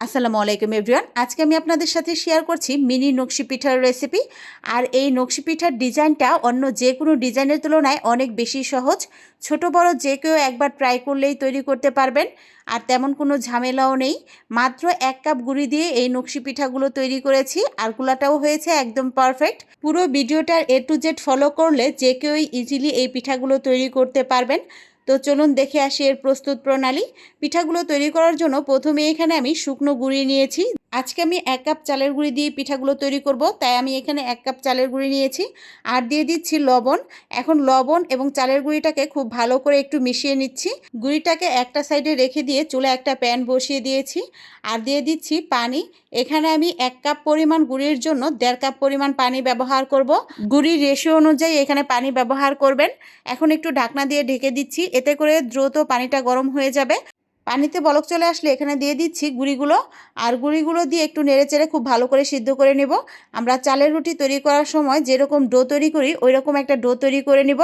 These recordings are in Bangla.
আসসালামু আলাইকুম এভরিওয়ান আজকে আমি আপনাদের সাথে শেয়ার করছি মিনি নকশি পিঠার রেসিপি আর এই নকশি পিঠার ডিজাইনটা অন্য যে কোনো ডিজাইনের তুলনায় অনেক বেশি সহজ। ছোট, বড় যে কেউ একবার ট্রাই করলেই তৈরি করতে পারবেন। আর তেমন কোনো ঝামেলাও নেই। মাত্র এক কাপ গুঁড়ি দিয়ে এই নকশি পিঠাগুলো তৈরি করেছি। আর গুলাটাও হয়েছে একদম পারফেক্ট পুরো ভিডিওটার এ টু জেড ফলো করলে যে কেউই ইজিলি এই পিঠাগুলো তৈরি করতে পারবেন। তো চলুন দেখে আসি এর প্রস্তুত প্রণালী। পিঠাগুলো তৈরি করার জন্য প্রথমে এখানে আমি শুকনো গুঁড়ি নিয়েছি। আজকে আমি এক কাপ চালের গুঁড়ি দিয়ে পিঠাগুলো তৈরি করব, তাই আমি এখানে এক কাপ চালের গুঁড়ি নিয়েছি। আর দিয়ে দিচ্ছি লবণ। এখন লবণ এবং চালের গুঁড়িটাকে খুব ভালো করে একটু মিশিয়ে নিচ্ছি। গুঁড়িটাকে একটা সাইডে রেখে দিয়ে চুলে একটা প্যান বসিয়ে দিয়েছি। আর দিয়ে দিচ্ছি পানি। এখানে আমি এক কাপ পরিমাণ গুঁড়ির জন্য দেড় কাপ পরিমাণ পানি ব্যবহার করব। গুঁড়ির রেশিও অনুযায়ী এখানে পানি ব্যবহার করবেন। এখন একটু ঢাকনা দিয়ে ঢেকে দিচ্ছি। এতে করে দ্রুত পানিটা গরম হয়ে যাবে। পানিতে বলক চলে আসলে এখানে দিয়ে দিচ্ছি গুঁড়িগুলো। আর গুঁড়িগুলো দিয়ে একটু নেড়ে চেড়ে খুব ভালো করে সিদ্ধ করে নেব। আমরা চালের রুটি তৈরি করার সময় যেরকম ডো তৈরি করি ওই রকম একটা ডো তৈরি করে নিব।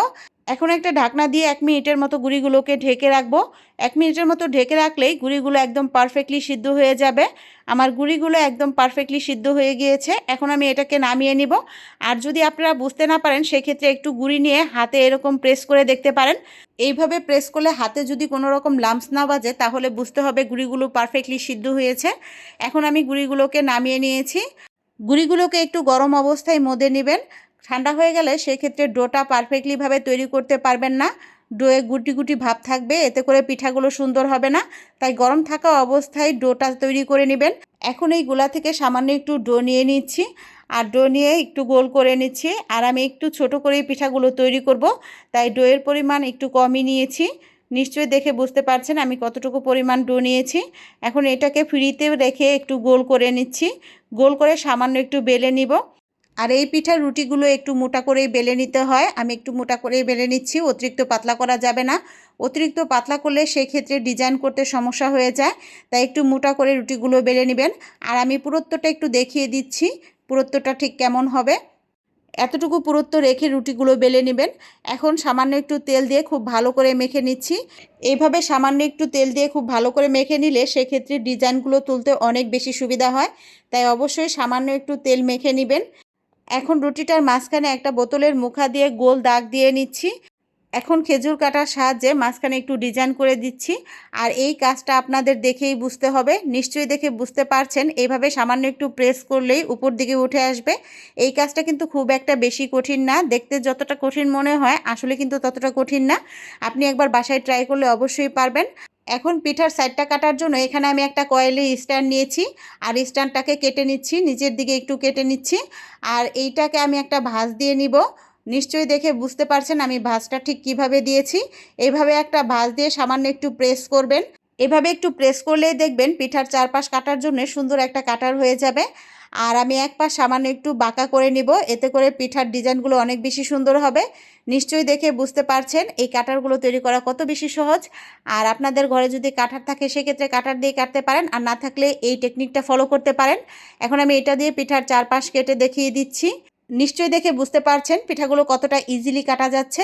এখন একটা ঢাকনা দিয়ে এক মিনিটের মতো গুঁড়িগুলোকে ঢেকে রাখব। এক মিনিটের মতো ঢেকে রাখলেই গুঁড়িগুলো একদম পারফেক্টলি সিদ্ধ হয়ে যাবে। আমার গুঁড়িগুলো একদম পারফেক্টলি সিদ্ধ হয়ে গিয়েছে। এখন আমি এটাকে নামিয়ে নিব। আর যদি আপনারা বুঝতে না পারেন, সেক্ষেত্রে একটু গুঁড়ি নিয়ে হাতে এরকম প্রেস করে দেখতে পারেন। এইভাবে প্রেস করলে হাতে যদি কোনো রকম লাম্পস না বাজে, তাহলে বুঝতে হবে গুঁড়িগুলো পারফেক্টলি সিদ্ধ হয়েছে। এখন আমি গুঁড়িগুলোকে নামিয়ে নিয়েছি। গুঁড়িগুলোকে একটু গরম অবস্থায় মধ্যে নেবেন। ঠান্ডা হয়ে গেলে সেক্ষেত্রে ডোটা পারফেক্টলিভাবে তৈরি করতে পারবেন না। ডোয়ে গুটি গুটি ভাব থাকবে, এতে করে পিঠাগুলো সুন্দর হবে না। তাই গরম থাকা অবস্থায় ডোটা তৈরি করে নেবেন। এখন এই গোলা থেকে সামান্য একটু ডো নিয়ে নিচ্ছি। আর ডো নিয়ে একটু গোল করে নিচ্ছি। আর আমি একটু ছোট করে পিঠাগুলো তৈরি করব। তাই ডোয়ের পরিমাণ একটু কমই নিয়েছি। নিশ্চয়ই দেখে বুঝতে পারছেন আমি কতটুকু পরিমাণ ডো নিয়েছি। এখন এটাকে ফ্রিতে রেখে একটু গোল করে নিচ্ছি। গোল করে সামান্য একটু বেলে নিব। আর এই পিঠার রুটিগুলো একটু মোটা করেই বেলে নিতে হয়। আমি একটু মোটা করেই বেলে নিচ্ছি, অতিরিক্ত পাতলা করা যাবে না। অতিরিক্ত পাতলা করলে সেক্ষেত্রে ডিজাইন করতে সমস্যা হয়ে যায়, তাই একটু মোটা করে রুটিগুলো বেলে নেবেন। আর আমি পুরুত্বটা একটু দেখিয়ে দিচ্ছি পুরুত্বটা ঠিক কেমন হবে। এতটুকু পুরুত্ব রেখে রুটিগুলো বেলে নেবেন। এখন সামান্য একটু তেল দিয়ে খুব ভালো করে মেখে নিচ্ছি। এইভাবে সামান্য একটু তেল দিয়ে খুব ভালো করে মেখে নিলে সেক্ষেত্রে ডিজাইনগুলো তুলতে অনেক বেশি সুবিধা হয়। তাই অবশ্যই সামান্য একটু তেল মেখে নেবেন। এখন রুটিটার মাঝখানে একটা বোতলের মুখা দিয়ে গোল দাগ দিয়ে নিচ্ছি। এখন খেজুর কাটার সাহায্যে মাঝখানে একটু ডিজাইন করে দিচ্ছি। আর এই কাজটা আপনাদের দেখেই বুঝতে হবে। নিশ্চয়ই দেখে বুঝতে পারছেন। এইভাবে সামান্য একটু প্রেস করলেই উপর দিকে উঠে আসবে। এই কাজটা কিন্তু খুব একটা বেশি কঠিন না। দেখতে যতটা কঠিন মনে হয়, আসলে কিন্তু ততটা কঠিন না। আপনি একবার বাসায় ট্রাই করলে অবশ্যই পারবেন। এখন পিঠার সাইডটা কাটার জন্য এখানে আমি একটা কয়েলের স্ট্যান্ড নিয়েছি, আর স্ট্যান্ডটাকে কেটে নিচ্ছি, নিচের দিকে একটু কেটে নিচ্ছি, আর এইটাকে আমি একটা ভাঁজ দিয়ে নিব। নিশ্চয়ই দেখে বুঝতে পারছেন আমি ভাঁজটা ঠিক কীভাবে দিয়েছি। এইভাবে একটা ভাঁজ দিয়ে সামান্য একটু প্রেস করবেন। এভাবে একটু প্রেস করলেই দেখবেন পিঠার চারপাশ কাটার জন্য সুন্দর একটা কাটার হয়ে যাবে। আর আমি এক পাশ সামান্য একটু বাঁকা করে নিব। এতে করে পিঠার ডিজাইনগুলো অনেক বেশি সুন্দর হবে। নিশ্চয়ই দেখে বুঝতে পারছেন এই কাটারগুলো তৈরি করা কত বেশি সহজ। আর আপনাদের ঘরে যদি কাটার থাকে, সেক্ষেত্রে কাটার দিয়ে কাটতে পারেন। আর না থাকলে এই টেকনিকটা ফলো করতে পারেন। এখন আমি এটা দিয়ে পিঠার চারপাশ কেটে দেখিয়ে দিচ্ছি। নিশ্চয়ই দেখে বুঝতে পারছেন পিঠাগুলো কতটা ইজিলি কাটা যাচ্ছে।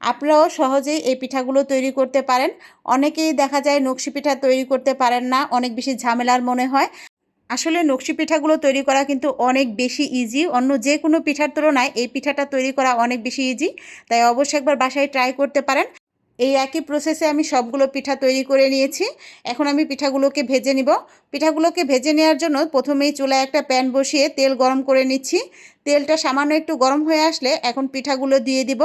আপনারাও সহজেই এই পিঠাগুলো তৈরি করতে পারেন। অনেকেই দেখা যায় নকশি পিঠা তৈরি করতে পারেন না। অনেক বেশি ঝামেলার মনে হয়। আসলে নকশি পিঠাগুলো তৈরি করা কিন্তু অনেক বেশি ইজি অন্য যে কোনো পিঠার তুলনায় এই পিঠাটা তৈরি করা অনেক বেশি ইজি তাই অবশ্যই একবার বাসায় ট্রাই করতে পারেন। এই একই প্রসেসে আমি সবগুলো পিঠা তৈরি করে নিয়েছি। এখন আমি পিঠাগুলোকে ভেজে নিব। পিঠাগুলোকে ভেজে নেওয়ার জন্য প্রথমেই চুলায় একটা প্যান বসিয়ে তেল গরম করে নিচ্ছি। তেলটা সামান্য একটু গরম হয়ে আসলে এখন পিঠাগুলো দিয়ে দিব।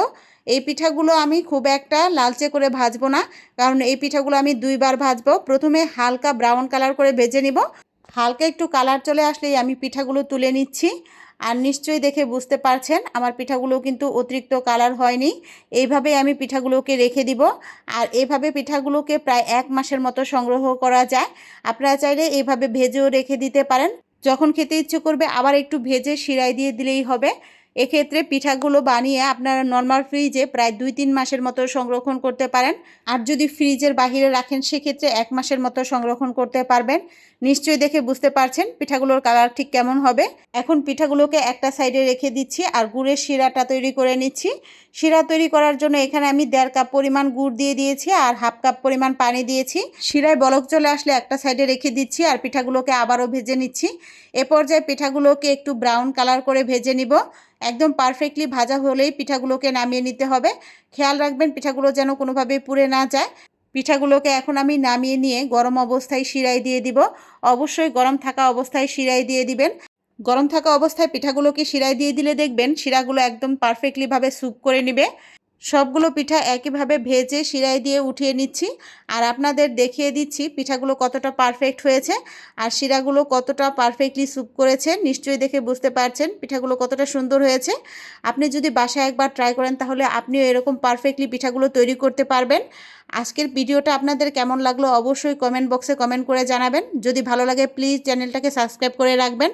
এই পিঠাগুলো আমি খুব একটা লালচে করে ভাজবো না। কারণ এই পিঠাগুলো আমি দুইবার ভাজবো। প্রথমে হালকা ব্রাউন কালার করে ভেজে নিব। হালকা একটু কালার চলে আসলেই আমি পিঠাগুলো তুলে নিচ্ছি। আর নিশ্চয়ই দেখে বুঝতে পারছেন, আমার পিঠাগুলো কিন্তু অতিরিক্ত কালার হয়নি। এইভাবে আমি পিঠাগুলোকে রেখে দিব। আর এভাবে পিঠাগুলোকে প্রায় এক মাসের মতো সংগ্রহ করা যায়। আপনারা চাইলে এইভাবে ভেজেও রেখে দিতে পারেন। যখন খেতে ইচ্ছে করবে আবার একটু ভেজে শিরাই দিয়ে দিলেই হবে। এক্ষেত্রে পিঠাগুলো বানিয়ে আপনারা নর্মাল ফ্রিজে প্রায় দুই তিন মাসের মতো সংরক্ষণ করতে পারেন। আর যদি ফ্রিজের বাহিরে রাখেন, সেক্ষেত্রে এক মাসের মতো সংরক্ষণ করতে পারবেন। নিশ্চয়ই দেখে বুঝতে পারছেন পিঠাগুলোর কালার ঠিক কেমন হবে। এখন পিঠাগুলোকে একটা সাইডে রেখে দিচ্ছি আর গুড়ের শিরাটা তৈরি করে নিচ্ছি। শিরা তৈরি করার জন্য এখানে আমি দেড় কাপ পরিমাণ গুড় দিয়ে দিয়েছি আর হাফ কাপ পরিমাণ পানি দিয়েছি। শিরায় বলক চলে আসলে একটা সাইডে রেখে দিচ্ছি আর পিঠাগুলোকে আবারও ভেজে নিচ্ছি। এ পর্যায়ে পিঠাগুলোকে একটু ব্রাউন কালার করে ভেজে নিব। একদম পারফেক্টলি ভাজা হলেই পিঠাগুলোকে নামিয়ে নিতে হবে। খেয়াল রাখবেন পিঠাগুলো যেন কোনোভাবে পুড়ে না যায়। পিঠাগুলোকে এখন আমি নামিয়ে নিয়ে গরম অবস্থায় শিরাই দিয়ে দিব। অবশ্যই গরম থাকা অবস্থায় শিরাই দিয়ে দিবেন। গরম থাকা অবস্থায় পিঠাগুলোকে শিরাই দিয়ে দিলে দেখবেন শিরাগুলো একদম পারফেক্টলিভাবে স্যুপ করে নেবে। সবগুলো পিঠা একইভাবে ভেজে শিরাই দিয়ে উঠিয়ে নিচ্ছি। আর আপনাদের দেখিয়ে দিচ্ছি পিঠাগুলো কতটা পারফেক্ট হয়েছে আর শিরাগুলো কতটা পারফেক্টলি স্যুপ করেছে। নিশ্চয়ই দেখে বুঝতে পারছেন পিঠাগুলো কতটা সুন্দর হয়েছে। আপনি যদি বাসায় একবার ট্রাই করেন তাহলে আপনিও এরকম পারফেক্টলি পিঠাগুলো তৈরি করতে পারবেন। আজকের ভিডিওটা আপনাদের কেমন লাগল অবশ্যই কমেন্ট বক্সে কমেন্ট করে জানাবেন। যদি ভালো লাগে প্লিজ চ্যানেলটাকে সাবস্ক্রাইব করে রাখবেন।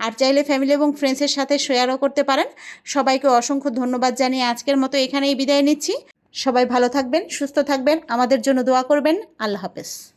আর চাইলে ফ্যামিলি এবং ফ্রেন্ডসের সাথে শেয়ারও করতে পারেন। সবাইকে অসংখ্য ধন্যবাদ জানিয়ে আজকের মতো এখানেই বিদায় নিচ্ছি। সবাই ভালো থাকবেন, সুস্থ থাকবেন। আমাদের জন্য দোয়া করবেন। আল্লাহ হাফেজ।